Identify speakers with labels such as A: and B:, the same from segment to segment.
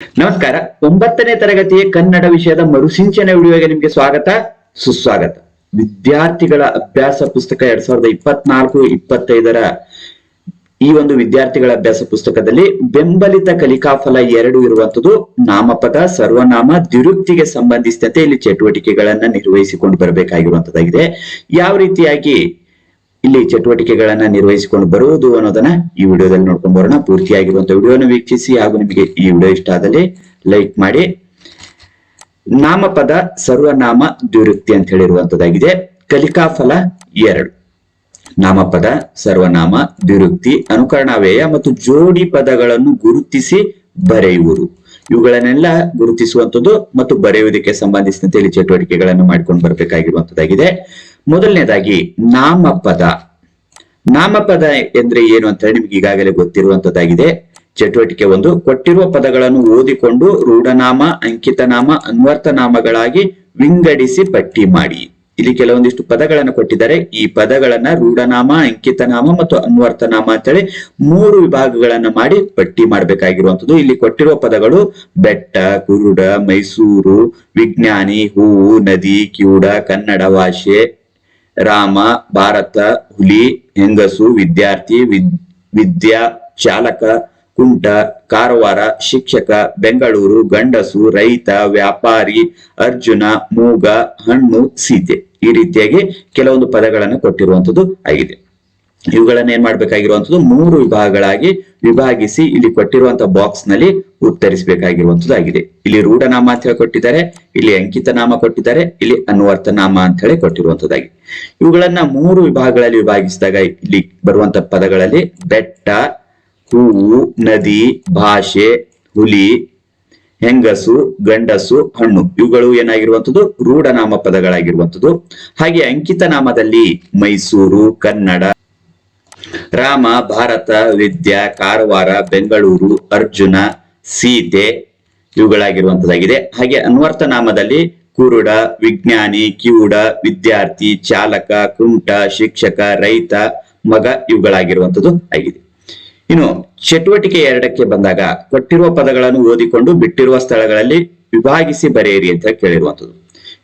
A: ನಮಸ್ಕಾರ. ಒಂಬತ್ತನೇ ತರಗತಿಯ ಕನ್ನಡ ವಿಷಯದ ಮರುಸಿಂಚನೆ ವಿಡಿಯೋಗೆ ನಿಮಗೆ ಸ್ವಾಗತ, ಸುಸ್ವಾಗತ. ವಿದ್ಯಾರ್ಥಿಗಳ ಅಭ್ಯಾಸ ಪುಸ್ತಕ ಎರಡ್ ಸಾವಿರದ ಇಪ್ಪತ್ನಾಲ್ಕು, ಇಪ್ಪತ್ತೈದರ ಈ ಒಂದು ವಿದ್ಯಾರ್ಥಿಗಳ ಅಭ್ಯಾಸ ಪುಸ್ತಕದಲ್ಲಿ ಬೆಂಬಲಿತ ಕಲಿಕಾಫಲ ಎರಡು ಇರುವಂತದ್ದು ನಾಮಪದ, ಸರ್ವನಾಮ, ದ್ವಿರುಕ್ತಿಗೆ ಸಂಬಂಧಿಸಿದಂತೆ ಇಲ್ಲಿ ಚಟುವಟಿಕೆಗಳನ್ನ ನಿರ್ವಹಿಸಿಕೊಂಡು ಬರಬೇಕಾಗಿರುವಂತದ್ದಾಗಿದೆ ಯಾವ ರೀತಿಯಾಗಿ ಇಲ್ಲಿ ಚಟುವಟಿಕೆಗಳನ್ನ ನಿರ್ವಹಿಸಿಕೊಂಡು ಬರುವುದು ಅನ್ನೋದನ್ನ ಈ ವಿಡಿಯೋದಲ್ಲಿ ನೋಡ್ಕೊಂಡು ಬರೋಣ. ಪೂರ್ತಿಯಾಗಿರುವಂತಹ ವಿಡಿಯೋನ ವೀಕ್ಷಿಸಿ ಹಾಗೂ ನಿಮಗೆ ಈ ವಿಡಿಯೋ ಇಷ್ಟ ಆದಲ್ಲಿ ಲೈಕ್ ಮಾಡಿ. ನಾಮಪದ ಸರ್ವನಾಮ ದ್ವಿರುಕ್ತಿ ಅಂತ ಹೇಳಿರುವಂತದ್ದಾಗಿದೆ. ಕಲಿಕಾಫಲ ಎರಡು. ನಾಮಪದ ಸರ್ವನಾಮ ದ್ವಿರುಕ್ತಿ ಅನುಕರಣಾವ್ಯಯ ಮತ್ತು ಜೋಡಿ ಪದಗಳನ್ನು ಗುರುತಿಸಿ ಬರೆಯುವುದು. ಇವುಗಳನ್ನೆಲ್ಲ ಗುರುತಿಸುವಂಥದ್ದು ಮತ್ತು ಬರೆಯುವುದಕ್ಕೆ ಸಂಬಂಧಿಸಿದಂತೆ ಇಲ್ಲಿ ಚಟುವಟಿಕೆಗಳನ್ನು ಮಾಡಿಕೊಂಡು ಬರಬೇಕಾಗಿರುವಂತದ್ದಾಗಿದೆ. ಮೊದಲನೇದಾಗಿ ನಾಮಪದ. ನಾಮಪದ ಎಂದ್ರೆ ಏನು ಅಂತ ಹೇಳಿ ನಿಮ್ಗೆ ಈಗಾಗಲೇ ಗೊತ್ತಿರುವಂತದ್ದಾಗಿದೆ. ಚಟುವಟಿಕೆ ಒಂದು, ಕೊಟ್ಟಿರುವ ಪದಗಳನ್ನು ಓದಿಕೊಂಡು ರೂಢನಾಮ, ಅಂಕಿತನಾಮ, ಅನ್ವರ್ಥನಾಮಗಳಾಗಿ ವಿಂಗಡಿಸಿ ಪಟ್ಟಿ ಮಾಡಿ. ಇಲ್ಲಿ ಕೆಲವೊಂದಿಷ್ಟು ಪದಗಳನ್ನು ಕೊಟ್ಟಿದ್ದಾರೆ. ಈ ಪದಗಳನ್ನ ರೂಢನಾಮ, ಅಂಕಿತನಾಮ ಮತ್ತು ಅನ್ವರ್ಥನಾಮ ಅಂತೇಳಿ ಮೂರು ವಿಭಾಗಗಳನ್ನ ಮಾಡಿ ಪಟ್ಟಿ ಮಾಡಬೇಕಾಗಿರುವಂತದ್ದು. ಇಲ್ಲಿ ಕೊಟ್ಟಿರುವ ಪದಗಳು ಬೆಟ್ಟ, ಕುರುಡ, ಮೈಸೂರು, ವಿಜ್ಞಾನಿ, ಹೂವು, ನದಿ, ಕಿವುಡ, ಕನ್ನಡ ಭಾಷೆ ರಾಮ, ಭಾರತ, ಹುಲಿ, ಹೆಂಗಸು, ವಿದ್ಯಾರ್ಥಿ, ವಿದ್, ವಿದ್ಯಾ ಚಾಲಕ, ಕುಂಟ, ಕಾರವಾರ, ಶಿಕ್ಷಕ, ಬೆಂಗಳೂರು, ಗಂಡಸು, ರೈತ, ವ್ಯಾಪಾರಿ, ಅರ್ಜುನ, ಮೂಗ, ಹಣ್ಣು, ಸೀತೆ. ಈ ರೀತಿಯಾಗಿ ಕೆಲವೊಂದು ಪದಗಳನ್ನು ಕೊಟ್ಟಿರುವಂತದ್ದು ಆಗಿದೆ. ಇವುಗಳನ್ನ ಏನ್ ಮಾಡ್ಬೇಕಾಗಿರುವಂತದ್ದು ಮೂರು ವಿಭಾಗಗಳಾಗಿ ವಿಭಾಗಿಸಿ ಇಲ್ಲಿ ಕೊಟ್ಟಿರುವಂತಹ ಬಾಕ್ಸ್ನಲ್ಲಿ ಉತ್ತರಿಸಬೇಕಾಗಿರುವಂತದ್ದಾಗಿದೆ ಇಲ್ಲಿ ರೂಢನಾಮ ಅಂತ ಹೇಳಿ ಕೊಟ್ಟಿದ್ದಾರೆ, ಇಲ್ಲಿ ಅಂಕಿತ ನಾಮ ಕೊಟ್ಟಿದ್ದಾರೆ, ಇಲ್ಲಿ ಅನ್ವರ್ಥ ನಾಮ ಅಂತ ಹೇಳಿ ಕೊಟ್ಟಿರುವಂತದ್ದಾಗಿ ಇವುಗಳನ್ನ ಮೂರು ವಿಭಾಗಗಳಲ್ಲಿ ವಿಭಾಗಿಸಿದಾಗ ಇಲ್ಲಿ ಬರುವಂತ ಪದಗಳಲ್ಲಿ ಬೆಟ್ಟ ಹೂವು ನದಿ, ಭಾಷೆ, ಹುಲಿ, ಹೆಂಗಸು, ಗಂಡಸು, ಹಣ್ಣು. ಇವುಗಳು ಏನಾಗಿರುವಂತದ್ದು ರೂಢನಾಮ ಪದಗಳಾಗಿರುವಂತದ್ದು ಹಾಗೆ ಅಂಕಿತ ನಾಮದಲ್ಲಿ ಮೈಸೂರು, ಕನ್ನಡ ರಾಮ, ಭಾರತ, ವಿದ್ಯಾ, ಕಾರವಾರ, ಬೆಂಗಳೂರು, ಅರ್ಜುನ, ಸೀತೆ ಇವುಗಳಾಗಿರುವಂತದ್ದಾಗಿದೆ. ಹಾಗೆ ಅನ್ವರ್ಥ ನಾಮದಲ್ಲಿ ಕುರುಡ, ವಿಜ್ಞಾನಿ, ಕಿವುಡ, ವಿದ್ಯಾರ್ಥಿ, ಚಾಲಕ, ಕುಂಟ, ಶಿಕ್ಷಕ, ರೈತ, ಮಗ ಇವುಗಳಾಗಿರುವಂತದ್ದು ಆಗಿದೆ. ಇನ್ನು ಚಟುವಟಿಕೆ ಎರಡಕ್ಕೆ ಬಂದಾಗ ಕೊಟ್ಟಿರುವ ಪದಗಳನ್ನು ಓದಿಕೊಂಡು ಬಿಟ್ಟಿರುವ ಸ್ಥಳಗಳಲ್ಲಿ ವಿಭಾಗಿಸಿ ಬರೆಯಿರಿ ಅಂತ ಕೇಳಿರುವಂತದ್ದು.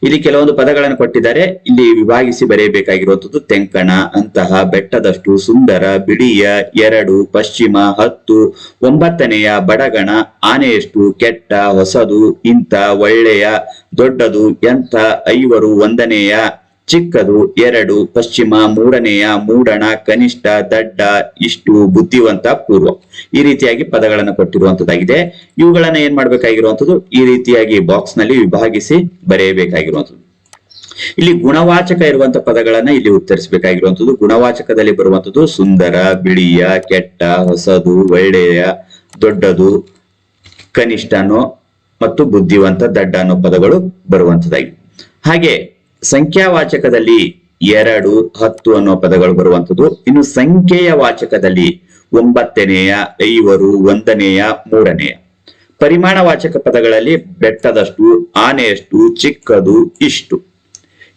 A: ಇಲ್ಲಿ ಕೆಲವೊಂದು ಪದಗಳನ್ನು ಕೊಟ್ಟಿದ್ದಾರೆ. ಇಲ್ಲಿ ವಿಭಾಗಿಸಿ ಬರೆಯಬೇಕಾಗಿರುವಂತದ್ದು ತೆಂಕಣ, ಅಂತಹ ಬೆಟ್ಟದಷ್ಟು ಸುಂದರ ಬಿಳಿಯ ಎರಡು, ಪಶ್ಚಿಮ, ಹತ್ತು, ಒಂಬತ್ತನೆಯ ಬಡಗಣ, ಆನೆಯಷ್ಟು ಕೆಟ್ಟ, ಹೊಸದು, ಇಂಥ, ಒಳ್ಳೆಯ, ದೊಡ್ಡದು, ಎಂಥ, ಐವರು, ಒಂದನೆಯ ಚಿಕ್ಕದು, ಎರಡು, ಪಶ್ಚಿಮ, ಮೂರನೆಯ ಮೂಡಣ ಕನಿಷ್ಠ, ದಡ್ಡ, ಇಷ್ಟು ಬುದ್ಧಿವಂತ, ಪೂರ್ವ. ಈ ರೀತಿಯಾಗಿ ಪದಗಳನ್ನು ಕೊಟ್ಟಿರುವಂತದ್ದಾಗಿದೆ. ಇವುಗಳನ್ನ ಏನ್ ಮಾಡ್ಬೇಕಾಗಿರುವಂತದ್ದು? ಈ ರೀತಿಯಾಗಿ ಬಾಕ್ಸ್ನಲ್ಲಿ ವಿಭಾಗಿಸಿ ಬರೆಯಬೇಕಾಗಿರುವಂತದ್ದು. ಇಲ್ಲಿ ಗುಣವಾಚಕ ಇರುವಂತ ಪದಗಳನ್ನ ಇಲ್ಲಿ ಉತ್ತರಿಸಬೇಕಾಗಿರುವಂತದ್ದು. ಗುಣವಾಚಕದಲ್ಲಿ ಬರುವಂತದ್ದು ಸುಂದರ, ಬಿಳಿಯ, ಕೆಟ್ಟ, ಹೊಸದು, ಒಳ್ಳೆಯ, ದೊಡ್ಡದು, ಕನಿಷ್ಠನೋ ಮತ್ತು ಬುದ್ಧಿವಂತ, ದಡ್ಡ ಅನ್ನೋ ಪದಗಳು ಬರುವಂತದ್ದಾಗಿ. ಹಾಗೆ ಸಂಖ್ಯಾವಾಚಕದಲ್ಲಿ ಎರಡು, ಹತ್ತು ಅನ್ನೋ ಪದಗಳು ಬರುವಂತದ್ದು ಇನ್ನು ಸಂಖ್ಯೆಯ ವಾಚಕದಲ್ಲಿ ಒಂಬತ್ತನೆಯ, ಐವರು, ಒಂದನೆಯ, ಮೂರನೆಯ. ಪರಿಮಾಣ ವಾಚಕ ಪದಗಳಲ್ಲಿ ಬೆಟ್ಟದಷ್ಟು, ಆನೆಯಷ್ಟು, ಚಿಕ್ಕದು, ಇಷ್ಟು.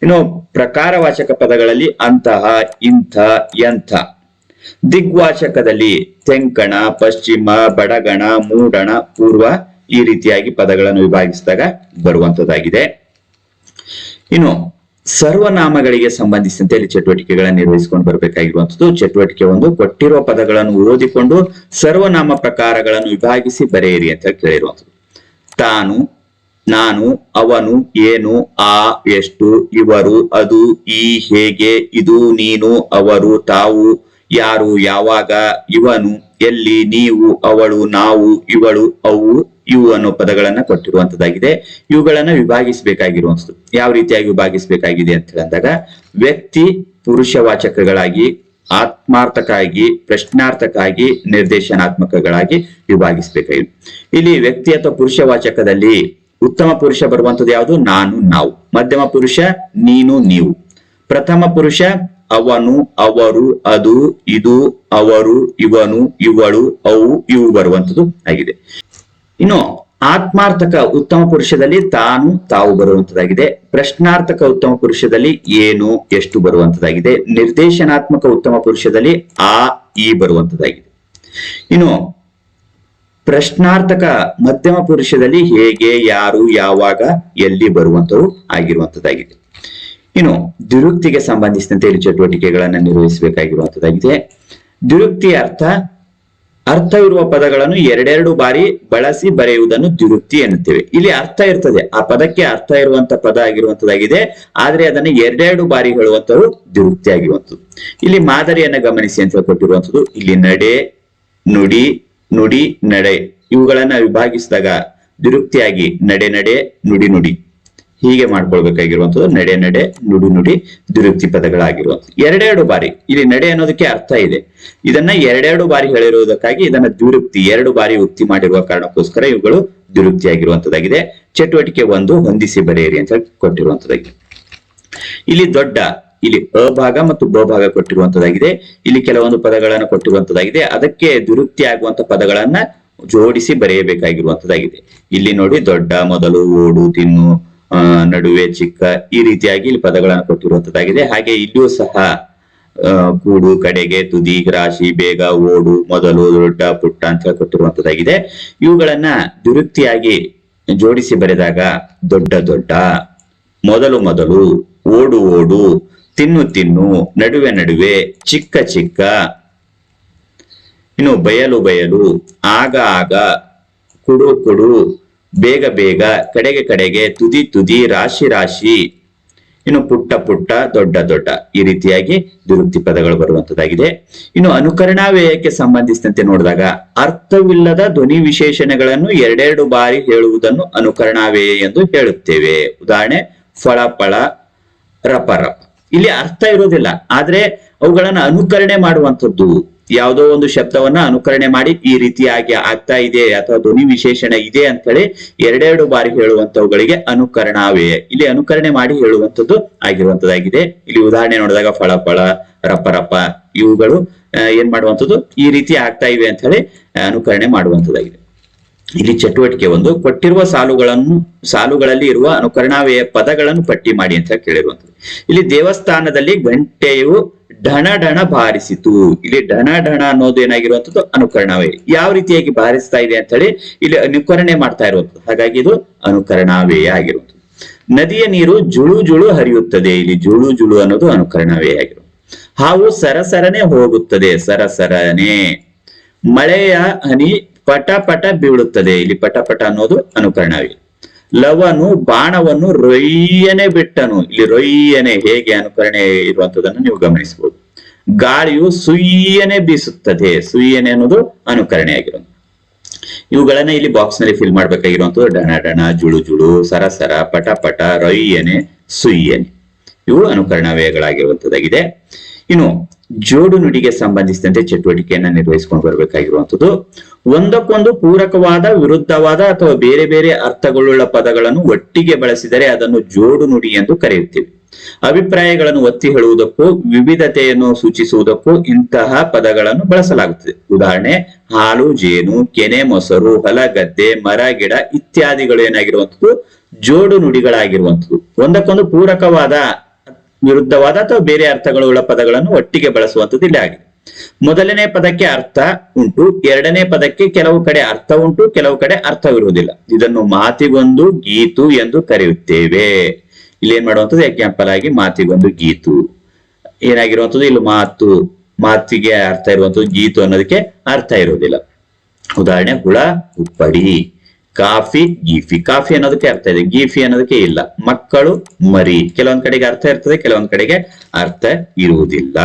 A: ಇನ್ನು ಪ್ರಕಾರವಾಚಕ ಪದಗಳಲ್ಲಿ ಅಂತಹ, ಇಂಥ, ಎಂಥ. ದಿಗ್ವಾಚಕದಲ್ಲಿ ತೆಂಕಣ, ಪಶ್ಚಿಮ, ಬಡಗಣ, ಮೂಡಣ, ಪೂರ್ವ ಈ ರೀತಿಯಾಗಿ ಪದಗಳನ್ನು ವಿಭಾಗಿಸಿದಾಗ ಬರುವಂತದ್ದಾಗಿದೆ ಇನ್ನು ಸರ್ವನಾಮಗಳಿಗೆ ಸಂಬಂಧಿಸಿದಂತೆ ಇಲ್ಲಿ ಚಟುವಟಿಕೆಗಳನ್ನು ನಿರ್ವಹಿಸಿಕೊಂಡು ಬರಬೇಕಾಗಿರುವಂತದ್ದು ಚಟುವಟಿಕೆ ಒಂದು ಕೊಟ್ಟಿರುವ ಪದಗಳನ್ನು ಓದಿಕೊಂಡು ಸರ್ವನಾಮ ಪ್ರಕಾರಗಳನ್ನು ವಿಭಾಗಿಸಿ ಬರೆಯಿರಿ ಅಂತ ಕೇಳಿರುವಂಥದ್ದು. ತಾನು, ನಾನು, ಅವನು, ಏನು, ಆ, ಎಷ್ಟು, ಇವರು, ಅದು, ಈ, ಹೇಗೆ, ಇದು, ನೀನು, ಅವರು, ತಾವು ಯಾರು ಯಾವಾಗ ಇವನು, ಎಲ್ಲಿ ನೀವು, ಅವಳು, ನಾವು, ಇವಳು, ಅವು, ಇವು ಅನ್ನೋ ಪದಗಳನ್ನ ಕೊಟ್ಟಿರುವಂತದ್ದಾಗಿದೆ. ಇವುಗಳನ್ನ ವಿಭಾಗಿಸಬೇಕಾಗಿರುವಂತದ್ದು. ಯಾವ ರೀತಿಯಾಗಿ ವಿಭಾಗಿಸಬೇಕಾಗಿದೆ ಅಂತ ಹೇಳಿದಾಗ, ವ್ಯಕ್ತಿ ಪುರುಷವಾಚಕಗಳಾಗಿ, ಆತ್ಮಾರ್ಥಕ್ಕಾಗಿ, ಪ್ರಶ್ನಾರ್ಥಕ್ಕಾಗಿ, ನಿರ್ದೇಶನಾತ್ಮಕಗಳಾಗಿ ವಿಭಾಗಿಸಬೇಕಾಗಿದೆ. ಇಲ್ಲಿ ವ್ಯಕ್ತಿ ಅಥವಾ ಪುರುಷವಾಚಕದಲ್ಲಿ ಉತ್ತಮ ಪುರುಷ ಬರುವಂತದ್ದು ಯಾವುದು? ನಾನು, ನಾವು. ಮಧ್ಯಮ ಪುರುಷ, ನೀನು, ನೀವು. ಪ್ರಥಮ ಪುರುಷ ಅವನು ಅವರು, ಅದು, ಇದು, ಅವರು, ಇವನು, ಇವಳು, ಅವು, ಇವು ಬರುವಂತದ್ದು ಆಗಿದೆ. ಇನ್ನು ಆತ್ಮಾರ್ಥಕ ಉತ್ತಮ ಪುರುಷದಲ್ಲಿ ತಾನು, ತಾವು ಬರುವಂತದಾಗಿದೆ ಪ್ರಶ್ನಾರ್ಥಕ ಉತ್ತಮ ಪುರುಷದಲ್ಲಿ ಏನು, ಎಷ್ಟು ಬರುವಂತದಾಗಿದೆ ನಿರ್ದೇಶನಾತ್ಮಕ ಉತ್ತಮ ಪುರುಷದಲ್ಲಿ ಆ, ಈ ಬರುವಂತದಾಗಿದೆ ಇನ್ನು ಪ್ರಶ್ನಾರ್ಥಕ ಮಧ್ಯಮ ಪುರುಷದಲ್ಲಿ ಹೇಗೆ, ಯಾರು, ಯಾವಾಗ, ಎಲ್ಲಿ ಬರುವಂತವು ಆಗಿರುವಂತದ್ದಾಗಿದೆ ಇನ್ನು ದುರುಕ್ತಿಗೆ ಸಂಬಂಧಿಸಿದಂತೆ ಇಲ್ಲಿ ಚಟುವಟಿಕೆಗಳನ್ನು ನಿರ್ವಹಿಸಬೇಕಾಗಿರುವಂತದ್ದಾಗಿದೆ. ದುರುಕ್ತಿ ಅರ್ಥ ಅರ್ಥ ಇರುವ ಪದಗಳನ್ನು ಎರಡೆರಡು ಬಾರಿ ಬಳಸಿ ಬರೆಯುವುದನ್ನು ದುರುಕ್ತಿ ಎನ್ನುತ್ತೇವೆ. ಇಲ್ಲಿ ಅರ್ಥ ಇರ್ತದೆ. ಆ ಪದಕ್ಕೆ ಅರ್ಥ ಇರುವಂತ ಪದ ಆಗಿರುವಂತದ್ದಾಗಿದೆ. ಆದ್ರೆ ಅದನ್ನು ಎರಡೆರಡು ಬಾರಿ ಹೇಳುವಂತವು ದುರುಕ್ತಿ ಆಗಿರುವಂತದ್ದು ಇಲ್ಲಿ ಮಾದರಿಯನ್ನ ಗಮನಿಸಿ ಅಂತ ಕೊಟ್ಟಿರುವಂತದ್ದು ಇಲ್ಲಿ ನಡೆ, ನುಡಿ ನುಡಿ, ನಡೆ. ಇವುಗಳನ್ನ ವಿಭಾಗಿಸಿದಾಗ ದುರುಕ್ತಿಯಾಗಿ ನಡೆ ನಡೆ, ನುಡಿ ನುಡಿ. ಹೀಗೆ ಮಾಡ್ಕೊಳ್ಬೇಕಾಗಿರುವಂತದ್ದು ನಡೆ ನಡೆ ನುಡಿ ನುಡಿ ದುರುಕ್ತಿ ಪದಗಳಾಗಿರುವಂಥದ್ದು. ಎರಡೆರಡು ಬಾರಿ, ಇಲ್ಲಿ ನಡೆ ಅನ್ನೋದಕ್ಕೆ ಅರ್ಥ ಇದೆ. ಇದನ್ನ ಎರಡೆರಡು ಬಾರಿ ಹೇಳಿರುವುದಕ್ಕಾಗಿ ಇದನ್ನ ದುರುಕ್ತಿ ಎರಡು ಬಾರಿ ಉಕ್ತಿ ಮಾಡಿರುವ ಕಾರಣಕ್ಕೋಸ್ಕರ ಇವುಗಳು ದುರುಕ್ತಿ ಆಗಿರುವಂತದ್ದಾಗಿದೆ ಚಟುವಟಿಕೆ ಒಂದು, ಹೊಂದಿಸಿ ಬರೆಯಿರಿ ಅಂತ ಕೊಟ್ಟಿರುವಂತದ್ದಾಗಿದೆ ಇಲ್ಲಿ ದೊಡ್ಡ, ಇಲ್ಲಿ ಅ ಭಾಗ ಮತ್ತು ಬ ಭಾಗ ಕೊಟ್ಟಿರುವಂತದ್ದಾಗಿದೆ ಇಲ್ಲಿ ಕೆಲವೊಂದು ಪದಗಳನ್ನು ಕೊಟ್ಟಿರುವಂತದ್ದಾಗಿದೆ ಅದಕ್ಕೆ ದುರುಕ್ತಿ ಆಗುವಂತ ಪದಗಳನ್ನ ಜೋಡಿಸಿ ಬರೆಯಬೇಕಾಗಿರುವಂತದ್ದಾಗಿದೆ ಇಲ್ಲಿ ನೋಡಿ ದೊಡ್ಡ, ಮೊದಲು, ಓಡು, ತಿನ್ನು ನಡುವೆ ಚಿಕ್ಕ ಈ ರೀತಿಯಾಗಿ ಇಲ್ಲಿ ಪದಗಳನ್ನು ಕೊಟ್ಟಿರುವಂತದ್ದಾಗಿದೆ. ಹಾಗೆ ಇಲ್ಲಿಯೂ ಸಹ ಕೂಡು ಕಡೆಗೆ ತುದಿ ರಾಶಿ ಬೇಗ, ಓಡು, ಮೊದಲು, ದೊಡ್ಡ, ಪುಟ್ಟ ಅಂತ ಹೇಳಿ ಕೊಟ್ಟಿರುವಂತದ್ದಾಗಿದೆ. ಇವುಗಳನ್ನ ದುರುಕ್ತಿಯಾಗಿ ಜೋಡಿಸಿ ಬರೆದಾಗ ದೊಡ್ಡ ದೊಡ್ಡ, ಮೊದಲು ಮೊದಲು, ಓಡು ಓಡು, ತಿನ್ನು ತಿನ್ನು, ನಡುವೆ ನಡುವೆ, ಚಿಕ್ಕ ಚಿಕ್ಕ, ಇನ್ನು ಬಯಲು ಬಯಲು, ಆಗ ಆಗ, ಕುಡು ಕುಡು ಬೇಗ ಬೇಗ ಕಡೆಗೆ ಕಡೆಗೆ ತುದಿ ತುದಿ ರಾಶಿ ರಾಶಿ, ಇನ್ನು ಪುಟ್ಟ ಪುಟ್ಟ ದೊಡ್ಡ ದೊಡ್ಡ ಈ ರೀತಿಯಾಗಿ ದುರುಕ್ತಿ ಪದಗಳು ಬರುವಂತದ್ದಾಗಿದೆ. ಇನ್ನು ಅನುಕರಣಾ ವ್ಯಯಕ್ಕೆ ಸಂಬಂಧಿಸಿದಂತೆ ನೋಡಿದಾಗ ಅರ್ಥವಿಲ್ಲದ ಧ್ವನಿ ವಿಶೇಷಣಗಳನ್ನು ಎರಡೆರಡು ಬಾರಿ ಹೇಳುವುದನ್ನು ಅನುಕರಣಾ ವ್ಯಯ ಎಂದು ಹೇಳುತ್ತೇವೆ. ಉದಾಹರಣೆ ಫಳ ಫಳ ರಪ ರಪ ಇಲ್ಲಿ ಅರ್ಥ ಇರೋದಿಲ್ಲ ಆದ್ರೆ ಅವುಗಳನ್ನು ಅನುಕರಣೆ ಮಾಡುವಂಥದ್ದು ಯಾವುದೋ ಒಂದು ಶಬ್ದವನ್ನ ಅನುಕರಣೆ ಮಾಡಿ ಈ ರೀತಿಯಾಗಿ ಆಗ್ತಾ ಇದೆ ಅಥವಾ ಧ್ವನಿ ವಿಶೇಷಣ ಇದೆ ಅಂತ ಹೇಳಿ ಎರಡೆರಡು ಬಾರಿ ಹೇಳುವಂತವುಗಳಿಗೆ ಅನುಕರಣವೇ. ಇಲ್ಲಿ ಅನುಕರಣೆ ಮಾಡಿ ಹೇಳುವಂತದ್ದು ಆಗಿರುವಂತದ್ದಾಗಿದೆ ಇಲ್ಲಿ ಉದಾಹರಣೆ ನೋಡಿದಾಗ ಫಳ ಫಳ ರಪ್ಪ ರಪ ಇವುಗಳು ಏನ್ ಮಾಡುವಂಥದ್ದು? ಈ ರೀತಿ ಆಗ್ತಾ ಇವೆ ಅಂತ ಹೇಳಿ ಅನುಕರಣೆ ಮಾಡುವಂತದ್ದಾಗಿದೆ ಇಲ್ಲಿ ಚಟುವಟಿಕೆ ಒಂದು, ಕೊಟ್ಟಿರುವ ಸಾಲುಗಳನ್ನು, ಸಾಲುಗಳಲ್ಲಿ ಇರುವ ಅನುಕರಣಾವೆಯ ಪದಗಳನ್ನು ಪಟ್ಟಿ ಮಾಡಿ ಅಂತ ಕೇಳಿರುವಂತದ್ದು ಇಲ್ಲಿ ದೇವಸ್ಥಾನದಲ್ಲಿ ಗಂಟೆಯು ಢಣ ಢಣ ಬಾರಿಸಿತು. ಇಲ್ಲಿ ಢಣ ಢಣ ಅನ್ನೋದು ಏನಾಗಿರುವಂತದ್ದು ಅನುಕರಣವೇ. ಯಾವ ರೀತಿಯಾಗಿ ಬಾರಿಸ್ತಾ ಇದೆ ಅಂತ ಹೇಳಿ ಇಲ್ಲಿ ಅನುಕರಣೆ ಮಾಡ್ತಾ ಇರುವಂತದ್ದು ಹಾಗಾಗಿ ಇದು ಅನುಕರಣವೇ ಆಗಿರುವುದು ನದಿಯ ನೀರು ಜುಳು ಜುಳು ಹರಿಯುತ್ತದೆ. ಇಲ್ಲಿ ಜುಳು ಜುಳು ಅನ್ನೋದು ಅನುಕರಣವೇ ಆಗಿರುವುದು ಹಾವು ಸರಸರನೆ ಹೋಗುತ್ತದೆ. ಸರಸರನೆ. ಮಳೆಯ ಹನಿ ಪಟ ಪಟ ಬೀಳುತ್ತದೆ. ಇಲ್ಲಿ ಪಟ ಪಟ ಅನ್ನೋದು ಅನುಕರಣವೇ. ಲವನು ಬಾಣವನ್ನು ರೊಯ್ಯನೆ ಬಿಟ್ಟನು. ಇಲ್ಲಿ ರೊಯ್ಯನೆ ಹೇಗೆ ಅನುಕರಣೆ ಇರುವಂತದನ್ನು ನೀವು ಗಮನಿಸಬಹುದು. ಗಾಳಿಯು ಸುಯ್ಯನೆ ಬೀಸುತ್ತದೆ. ಸುಯ್ಯನೆ ಅನ್ನೋದು ಅನುಕರಣೆ ಆಗಿರೋದು. ಇವುಗಳನ್ನ ಇಲ್ಲಿ ಬಾಕ್ಸ್ನಲ್ಲಿ ಫಿಲ್ ಮಾಡ್ಬೇಕಾಗಿರುವಂತದ್ದು ಡಣ ಡಣ, ಜುಳು ಜುಳು ಸರಸರ ಪಟ ಪಟ, ರೊಯ್ಯನೆ, ಸುಯ್ಯನೆ. ಇವು ಅನುಕರಣ ವ್ಯಯಗಳಾಗಿರುವಂತದ್ದಾಗಿದೆ. ಇನ್ನು ಜೋಡು ನುಡಿಗೆ ಸಂಬಂಧಿಸಿದಂತೆ ಚಟುವಟಿಕೆಯನ್ನ ನಿರ್ವಹಿಸಿಕೊಂಡು ಬರಬೇಕಾಗಿರುವಂತದ್ದು ಒಂದಕ್ಕೊಂದು ಪೂರಕವಾದ, ವಿರುದ್ಧವಾದ ಅಥವಾ ಬೇರೆ ಬೇರೆ ಅರ್ಥಗಳುಳ್ಳ ಪದಗಳನ್ನು ಒಟ್ಟಿಗೆ ಬಳಸಿದರೆ ಅದನ್ನು ಜೋಡು ನುಡಿ ಎಂದು ಕರೆಯುತ್ತೇವೆ. ಅಭಿಪ್ರಾಯಗಳನ್ನು ಒತ್ತಿ ಹೇಳುವುದಕ್ಕೂ, ವಿವಿಧತೆಯನ್ನು ಸೂಚಿಸುವುದಕ್ಕೂ ಇಂತಹ ಪದಗಳನ್ನು ಬಳಸಲಾಗುತ್ತದೆ. ಉದಾಹರಣೆ, ಹಾಲು, ಜೇನು, ಕೆನೆ, ಮೊಸರು, ಹೊಲ, ಗದ್ದೆ, ಮರ, ಗಿಡ ಇತ್ಯಾದಿಗಳು ಏನಾಗಿರುವಂತದ್ದು ಜೋಡು ನುಡಿಗಳಾಗಿರುವಂತದ್ದು ಒಂದಕ್ಕೊಂದು ಪೂರಕವಾದ ವಿರುದ್ಧವಾದ ಅಥವಾ ಬೇರೆ ಅರ್ಥಗಳುಳ್ಳ ಪದಗಳನ್ನು ಒಟ್ಟಿಗೆ ಬಳಸುವಂತದ್ದು ಇಲ್ಲಿ ಆಗಿದೆ. ಮೊದಲನೇ ಪದಕ್ಕೆ ಅರ್ಥ ಉಂಟು, ಎರಡನೇ ಪದಕ್ಕೆ ಕೆಲವು ಕಡೆ ಅರ್ಥ ಉಂಟು, ಕೆಲವು ಕಡೆ ಅರ್ಥವಿರುವುದಿಲ್ಲ. ಇದನ್ನು ಮಾತಿಗೊಂದು ಗೀತು ಎಂದು ಕರೆಯುತ್ತೇವೆ. ಇಲ್ಲಿ ಏನ್ ಮಾಡುವಂಥದ್ದು? ಎಕ್ಸಾಂಪಲ್ ಆಗಿ ಮಾತಿಗೊಂದು ಗೀತು. ಏನಾಗಿರುವಂಥದ್ದು? ಇಲ್ಲಿ ಮಾತು, ಮಾತಿಗೆ ಅರ್ಥ ಇರುವಂಥದ್ದು, ಗೀತು ಅನ್ನೋದಕ್ಕೆ ಅರ್ಥ ಇರುವುದಿಲ್ಲ. ಉದಾಹರಣೆ ಹುಳ ಉಪ್ಪಡಿ. ಕಾಫಿ, ಗೀಫಿ, ಕಾಫಿ ಅನ್ನೋದಕ್ಕೆ ಅರ್ಥ ಇದೆ. ಗೀಫಿ ಅನ್ನೋದಕ್ಕೆ ಇಲ್ಲ. ಮಕ್ಕಳು ಮರಿ. ಕೆಲವೊಂದ್ ಕಡೆಗೆ ಅರ್ಥ ಇರ್ತದೆ, ಕೆಲವೊಂದ್ ಕಡೆಗೆ ಅರ್ಥ ಇರುವುದಿಲ್ಲ.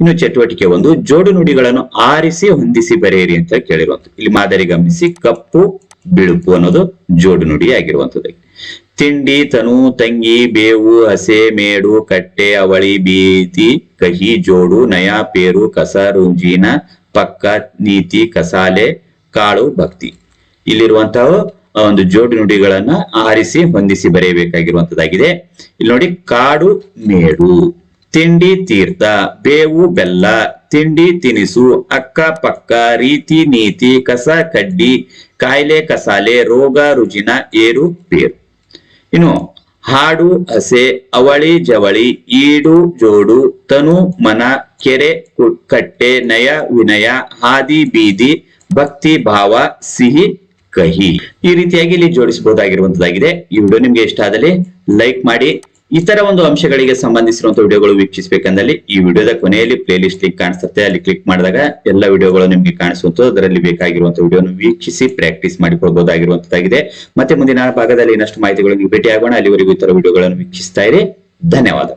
A: ಇನ್ನು ಚಟುವಟಿಕೆ ಒಂದು, ಜೋಡು ನುಡಿಗಳನ್ನು ಆರಿಸಿ, ಹೊಂದಿಸಿ ಬರೆಯಿರಿ ಅಂತ ಕೇಳಿರುವಂಥದ್ದು. ಇಲ್ಲಿ ಮಾದರಿ ಗಮನಿಸಿ, ಕಪ್ಪು, ಬಿಳುಪು ಅನ್ನೋದು ಜೋಡು ನುಡಿ ತಿಂಡಿ, ತನು, ತಂಗಿ, ಬೇವು, ಹಸೆ, ಮೇಡು, ಕಟ್ಟೆ, ಅವಳಿ ಬೀತಿ ಕಹಿ, ಜೋಡು, ನಯ, ಪೇರು, ಕಸ, ರುಂಜಿನ, ಪಕ್ಕ, ನೀತಿ, ಕಸಾಲೆ, ಕಾಳು, ಭಕ್ತಿ. ಇಲ್ಲಿರುವಂತಹ ಒಂದು ಜೋಡಿ ನುಡಿಗಳನ್ನ ಆರಿಸಿ, ಹೊಂದಿಸಿ ಬರೆಯಬೇಕಾಗಿರುವಂತದ್ದಾಗಿದೆ. ಇಲ್ಲಿ ನೋಡಿ, ಕಾಡು ಮೇಡು, ತಿಂಡಿ ತೀರ್ಥ, ಬೇವು ಬೆಲ್ಲ, ತಿಂಡಿ ತಿನಿಸು, ಅಕ್ಕ ಪಕ್ಕ, ರೀತಿ ನೀತಿ, ಕಸ ಕಡ್ಡಿ, ಕಾಯಿಲೆ ಕಸಾಲೆ, ರೋಗ ರುಜಿನ, ಏರು ಪೇರು ಇನ್ನು, ಹಾಡು, ಹಸೆ, ಅವಳಿ ಜವಳಿ, ಈಡು ಜೋಡು, ತನು ಮನ, ಕೆರೆ ಕಟ್ಟೆ, ನಯ ವಿನಯ, ಹಾದಿ ಬೀದಿ, ಭಕ್ತಿ ಭಾವ, ಸಿಹಿ ಕಹಿ. ಈ ರೀತಿಯಾಗಿ ಇಲ್ಲಿ ಜೋಡಿಸಬಹುದಾಗಿರುವಂತದ್ದಾಗಿದೆ. ಈ ವಿಡಿಯೋ ನಿಮ್ಗೆ ಇಷ್ಟ ಆದಲ್ಲಿ ಲೈಕ್ ಮಾಡಿ. ಇತರ ಒಂದು ಅಂಶಗಳಿಗೆ ಸಂಬಂಧಿಸಿರುವಂತಹ ವಿಡಿಯೋಗಳು ವೀಕ್ಷಿಸಬೇಕಂದಲ್ಲಿ ಈ ವಿಡಿಯೋದ ಕೊನೆಯಲ್ಲಿ ಪ್ಲೇ ಲಿಸ್ಟ್ ಲಿಂಕ್ ಕಾಣಿಸುತ್ತೆ. ಅಲ್ಲಿ ಕ್ಲಿಕ್ ಮಾಡಿದಾಗ ಎಲ್ಲ ವಿಡಿಯೋಗಳು ನಿಮಗೆ ಕಾಣಿಸುವಂತ ಅದರಲ್ಲಿ ಬೇಕಾಗಿರುವಂತಹ ವಿಡಿಯೋನ ವೀಕ್ಷಿಸಿ ಪ್ರಾಕ್ಟೀಸ್ ಮಾಡಿಕೊಳ್ಬಹುದಾಗಿರುವಂತದ್ದಾಗಿದೆ ಮತ್ತೆ ಮುಂದಿನ ಭಾಗದಲ್ಲಿ ಇನ್ನಷ್ಟು ಮಾಹಿತಿಗಳಿಗೆ ಭೇಟಿಯಾಗೋಣ. ಅಲ್ಲಿವರೆಗೂ ಇತರ ವಿಡಿಯೋಗಳನ್ನು ವೀಕ್ಷಿಸ್ತಾ ಇರಿ. ಧನ್ಯವಾದ.